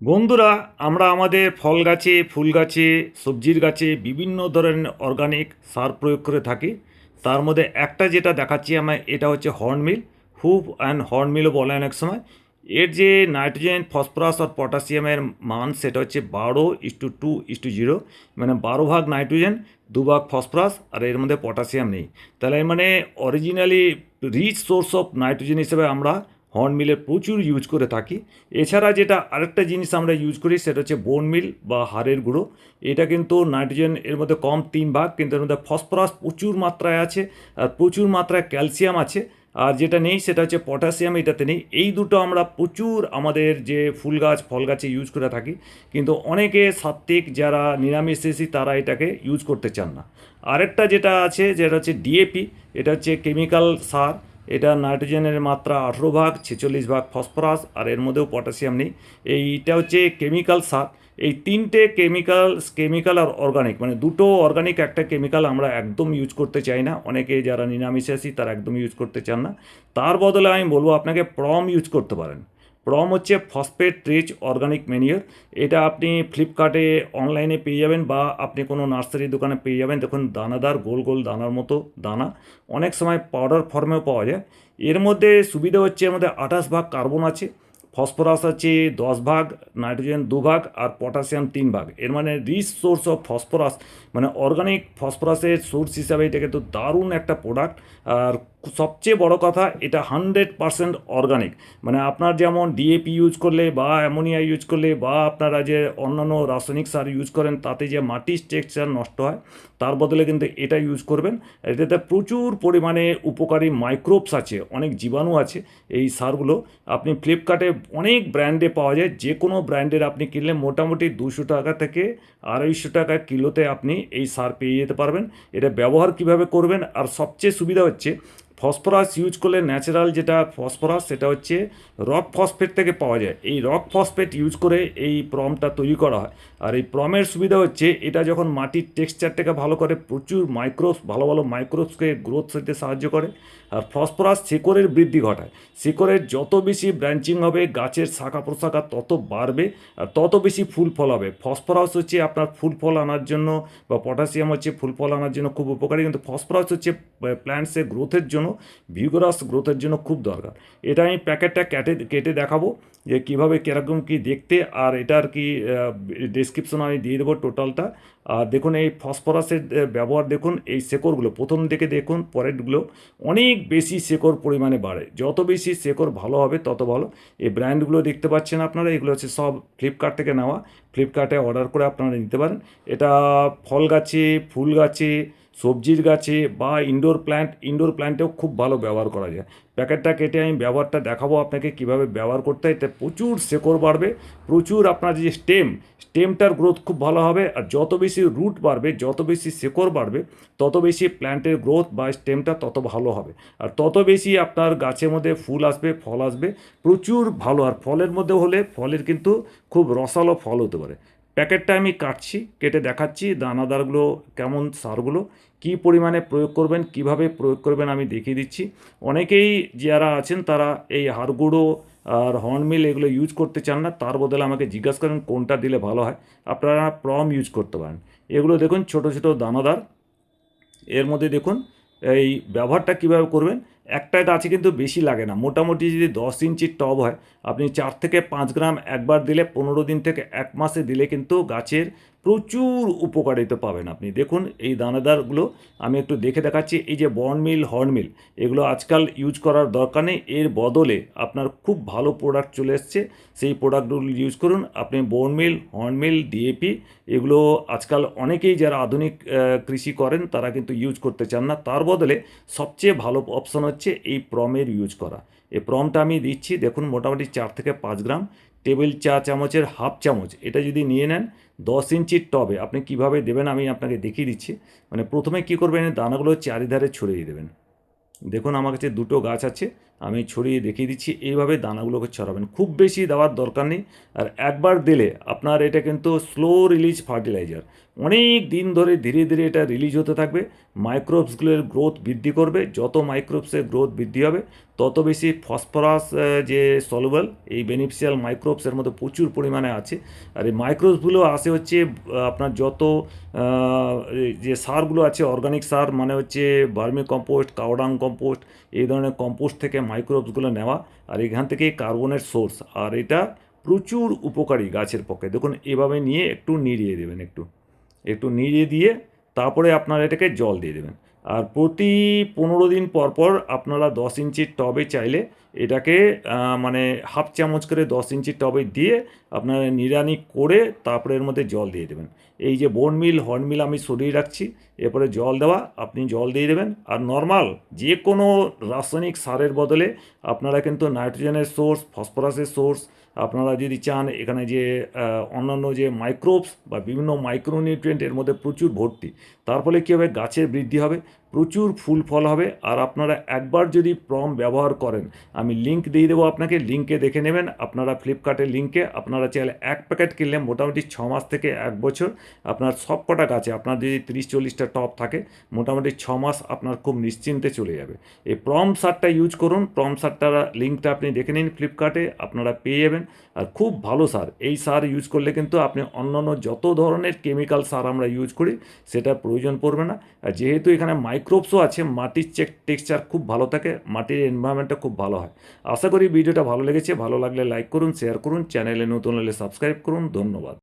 বন্ধুরা, আমরা আমাদের ফল গাছে, ফুল গাছে, সবজির গাছে বিভিন্ন ধরনের অর্গানিক সার প্রয়োগ করে থাকি। তার মধ্যে একটা যেটা দেখাচ্ছি আমার, এটা হচ্ছে হর্নমিল হুপ অ্যান্ড হর্নমিলও বলে অনেক সময়। এর যে নাইট্রোজেন ফসফরাস আর পটাশিয়ামের মান, সেটা হচ্ছে বারো ইস্টু টু ইস্টু জিরো। মানে বারো ভাগ নাইট্রোজেন দু ভাগ ফসফরাস আর এর মধ্যে পটাশিয়াম নেই। তাহলে মানে originally rich source of nitrogen হিসেবে আমরা হর্ন মিলের প্রচুর ইউজ করে থাকি। এছাড়া যেটা আরেকটা জিনিস আমরা ইউজ করি, সেটা হচ্ছে বোন মিল বা হাড়ের গুঁড়ো। এটা কিন্তু নাইট্রোজেন এর মধ্যে কম তিন ভাগ, কিন্তু এর মধ্যে ফসফরাস প্রচুর মাত্রায় আছে, আর প্রচুর মাত্রায় ক্যালসিয়াম আছে। আর যেটা নেই, সেটা হচ্ছে পটাশিয়াম এটাতে নেই। এই দুটো আমরা প্রচুর আমাদের যে ফুল গাছ, ফল গাছে ইউজ করে থাকি। কিন্তু অনেকে সাত্ত্বিক যারা নিরামিষেষী তারা এটাকে ইউজ করতে চান না। আরেকটা যেটা আছে, যেটা হচ্ছে ডিএপি এটা হচ্ছে কেমিক্যাল সার। এটা নাইট্রোজেনের মাত্রা আঠেরো ভাগ, ছেচল্লিশ ভাগ ফসফরাস, আর এর মধ্যেও পটাশিয়াম নেই। এইটা হচ্ছে কেমিক্যাল সার। এই তিনটে কেমিক্যাল কেমিক্যাল আর অর্গানিক মানে দুটো অর্গানিক, একটা কেমিক্যাল আমরা একদম ইউজ করতে চাই না। অনেকে যারা নিরামিষাসী তারা একদম ইউজ করতে চান না। তার বদলে আমি বলব, আপনাকে প্রম ইউজ করতে পারেন। প্রম হচ্ছে ফসফেট রিচ অর্গানিক ম্যানিওর এটা আপনি ফ্লিপকার্টে অনলাইনে পেয়ে যাবেন বা আপনি কোনো নার্সারি দোকানে পেয়ে যাবেন। দেখুন, দানাদার, গোল গোল দানার মতো দানা। অনেক সময় পাউডার ফর্মেও পাওয়া যায়। এর মধ্যে সুবিধা হচ্ছে মধ্যে আঠাশ ভাগ কার্বন আছে ফসফরাস আছে দশ ভাগ নাইট্রোজেন দু ভাগ, আর পটাশিয়াম তিন ভাগ। এর মানে রিচ সোর্স অফ ফসফরাস মানে অর্গানিক ফসফরাসের সোর্স হিসাবে এটা কিন্তু দারুণ একটা প্রোডাক্ট আর সবচেয়ে বড় কথা, এটা হান্ড্রেড পারসেন্ট অর্গানিক মানে আপনার যেমন ডিএপি ইউজ করলে বা অ্যামোনিয়া ইউজ করলে বা আপনারা যে অন্যান্য রাসায়নিক সার ইউজ করেন, তাতে যে মাটির টেক্সচার নষ্ট হয়, তার বদলে কিন্তু এটা ইউজ করবেন। এটাতে প্রচুর পরিমাণে উপকারী মাইক্রোবস আছে, অনেক জীবাণু আছে এই সারগুলো। আপনি ফ্লিপকার্টে অনেক ব্র্যান্ডে পাওয়া যায় যে কোনো ব্র্যান্ডের আপনি কিনলে মোটামুটি দুশো টাকা থেকে আড়াইশো টাকা কিলোতে আপনি এই সার পেয়ে যেতে পারবেন। এটা ব্যবহার কীভাবে করবেন, আর সবচেয়ে সুবিধা হচ্ছে ফসফরাস ইউজ করলে ন্যাচারাল যেটা ফসফরাস, সেটা হচ্ছে রক ফসফেট থেকে পাওয়া যায়। এই রক ফসফেট ইউজ করে এই প্রমটা তৈরি করা হয়। আর এই প্রমের সুবিধা হচ্ছে, এটা যখন মাটির টেক্সচারটাকে ভালো করে, প্রচুর মাইক্রোস ভালো ভালো মাইক্রোসকে গ্রোথ হতে সাহায্য করে, আর ফসফরাস শিকড়ের বৃদ্ধি ঘটায়। শিকড়ের যত বেশি ব্রাঞ্চিং হবে, গাছের শাখা প্রশাখা তত বাড়বে, আর তত বেশি ফুল ফল হবে। ফসফরাস হচ্ছে আপনার ফুল ফল আনার জন্য, বা পটাশিয়াম হচ্ছে ফুল ফল আনার জন্য খুব উপকারী, কিন্তু ফসফরাস হচ্ছে প্ল্যান্টসের গ্রোথের জন্য ভিগরাস গ্রোথের জন্য খুব দরকার। এটা আমি প্যাকেটটা কেটে কেটে দেখাবো যে কীভাবে, কীরকম কী দেখতে, আর এটার কি ডিসক্রিপশন আমি দিয়ে দেবো টোটালটা আর দেখুন এই ফসফরাসের ব্যবহার দেখুন, এই শেকড়গুলো, প্রথম দিকে দেখুন, পরেরগুলো অনেক বেশি শেকড় পরিমাণে বাড়ে। যত বেশি শেকড় ভালো হবে, তত ভালো। এই ব্র্যান্ডগুলো দেখতে পাচ্ছেন আপনারা, এগুলো হচ্ছে সব ফ্লিপকার্ট থেকে নেওয়া। ফ্লিপকার্টে অর্ডার করে আপনারা নিতে পারেন। এটা ফল গাছে, ফুল গাছে সবজির গাছে বা ইনডোর প্ল্যান্ট ইনডোর প্ল্যান্টেও খুব ভালো ব্যবহার করা যায়। প্যাকেটটা কেটে আমি ব্যবহারটা দেখাবো আপনাকে কীভাবে ব্যবহার করতে হয়। এতে প্রচুর শেকড় বাড়বে, প্রচুর আপনার যে স্টেম স্টেমটার গ্রোথ খুব ভালো হবে। আর যত বেশি রুট বাড়বে, যত বেশি শেকড় বাড়বে, তত বেশি প্ল্যান্টের গ্রোথ বা স্টেমটা তত ভালো হবে। আর তত বেশি আপনার গাছের মধ্যে ফুল আসবে, ফল আসবে, প্রচুর ভালো। আর ফলের মধ্যে হলে ফলের কিন্তু খুব রসালো ফল হতে পারে। প্যাকেটটা আমি কাটছি, কেটে দেখাচ্ছি, দানাদারগুলো কেমন সারগুলো, কী পরিমাণে প্রয়োগ করবেন, কীভাবে প্রয়োগ করবেন আমি দেখিয়ে দিচ্ছি। অনেকেই যারা আছেন তারা এই হাড়গুঁড়ো আর হর্নমিল এগুলো ইউজ করতে চান না, তার বদলে আমাকে জিজ্ঞাসা করেন কোনটা দিলে ভালো হয়। আপনারা প্রম ইউজ করতে পারেন। এগুলো দেখুন, ছোট ছোট দানাদার। এর মধ্যে দেখুন, এই ব্যবহারটা কীভাবে করবেন একটা গাছে কিন্তু বেশি লাগে না। মোটামুটি যদি দশ ইঞ্চির টব হয়, আপনি চার থেকে পাঁচ গ্রাম একবার দিলে, পনেরো দিন থেকে এক মাসে দিলে কিন্তু গাছের প্রচুর উপকারিতা পাবেন আপনি। দেখুন, এই দানাদারগুলো আমি একটু দেখে দেখাচ্ছি। এই যে বর্নমিল হর্নমিল এগুলো আজকাল ইউজ করার দরকার নেই। এর বদলে আপনার খুব ভালো প্রোডাক্ট চলে এসছে। সেই প্রোডাক্টগুলো ইউজ করুন। আপনি বর্নমিল হর্নমিল ডিএপি এগুলো আজকাল অনেকেই যারা আধুনিক কৃষি করেন, তারা কিন্তু ইউজ করতে চান না। তার বদলে সবচেয়ে ভালো অপশন এই প্রমের ইউজ করা। এই প্রমটা আমি দিচ্ছি, দেখুন মোটামুটি চার থেকে পাঁচ গ্রাম। টেবিল চা চামচের হাফ চামচ, এটা যদি নিয়ে নেন, দশ ইঞ্চির টবে, আপনি কীভাবে দেবেন আমি আপনাকে দেখিয়ে দিচ্ছি। মানে প্রথমে কি করবেন দানাগুলো চারিধারে ছড়িয়ে দেবেন। দেখুন আমার কাছে দুটো গাছ আছে আমি ছড়িয়ে দেখিয়ে দিচ্ছি, এইভাবে দানাগুলোকে ছড়াবেন খুব বেশি দেওয়ার দরকার নেই। আর একবার দিলে আপনার এটা কিন্তু স্লো রিলিজ ফার্টিলাইজার অনেক দিন ধরে ধীরে ধীরে এটা রিলিজ হতে থাকবে। মাইক্রোবসগুলোর গ্রোথ বৃদ্ধি করবে। যত মাইক্রোবসের গ্রোথ বৃদ্ধি হবে, তত বেশি ফসফরাস যে সলুবল এই বেনিফিশিয়াল মাইক্রোবসের মধ্যে প্রচুর পরিমাণে আছে। আর এই মাইক্রোবসগুলো আসে হচ্ছে আপনার যত যে সারগুলো আছে অর্গানিক সার মানে হচ্ছে বার্মি কম্পোস্ট কাউডাং কম্পোস্ট এই ধরনের কম্পোস্ট থেকে মাইক্রোবসগুলো নেওয়া আর এখান থেকে কার্বনের সোর্স আর এটা প্রচুর উপকারী গাছের পক্ষে। দেখুন, এভাবে নিয়ে একটু নিড়িয়ে দেবেন একটু। একটু নিড়িয়ে দিয়ে তারপরে আপনারা এটাকে জল দিয়ে দেবেন। আর প্রতি পনেরো দিন পর পর আপনারা দশ ইঞ্চির টবে চাইলে এটাকে মানে হাফ চামচ করে দশ ইঞ্চির টবে দিয়ে আপনারা নিড়ানি করে তারপরে এর মধ্যে জল দিয়ে দেবেন। এই যে বোন মিল হর্ন মিল আমি সরিয়ে রাখছি, এরপরে জল দেওয়া, আপনি জল দিয়ে দেবেন। আর নর্মাল যে কোনো রাসায়নিক সারের বদলে আপনারা কিন্তু নাইট্রোজেনের সোর্স ফসফরাসের সোর্স আপনারা যদি চান এখানে যে অন্যান্য যে মাইক্রোবস বা বিভিন্ন মাইক্রোনিউট্রিয়েন্ট এর মধ্যে প্রচুর ভর্তি, তার ফলে কী হবে? গাছের বৃদ্ধি হবে। প্রচুর ফুল ফল হবে। আর আপনারা একবার যদি প্রম ব্যবহার করেন, আমি লিঙ্ক দিয়ে দেবো আপনাকে। লিঙ্কে দেখে নেবেন আপনারা ফ্লিপকার্টের লিঙ্কে আপনারা চাইলে এক প্যাকেট কিনলে মোটামুটি ছ মাস থেকে এক বছর আপনার সব কটা গাছে, আপনার যদি তিরিশ চল্লিশটা টপ থাকে, মোটামুটি ছ মাস আপনার খুব নিশ্চিন্তে চলে যাবে। এই প্রম সারটা ইউজ করুন। প্রম সারটার লিঙ্কটা আপনি দেখে নিন ফ্লিপকার্টে আপনারা পেয়ে যাবেন। আর খুব ভালো সার। এই সার ইউজ করলে কিন্তু আপনি অন্যান্য যত ধরনের কেমিক্যাল সার আমরা ইউজ করি সেটা প্রয়োজন পড়বে না। আর যেহেতু এখানে মাইক্রোবসও আছে, মাটির চেক টেক্সচার খুব ভালো থাকে, মাটির এনভায়রনমেন্টটা খুব ভালো হয়। আশা করি ভিডিওটা ভালো লেগেছে, ভালো লাগলে লাইক করুন শেয়ার করুন চ্যানেলে নতুন হলে সাবস্ক্রাইব করুন, ধন্যবাদ।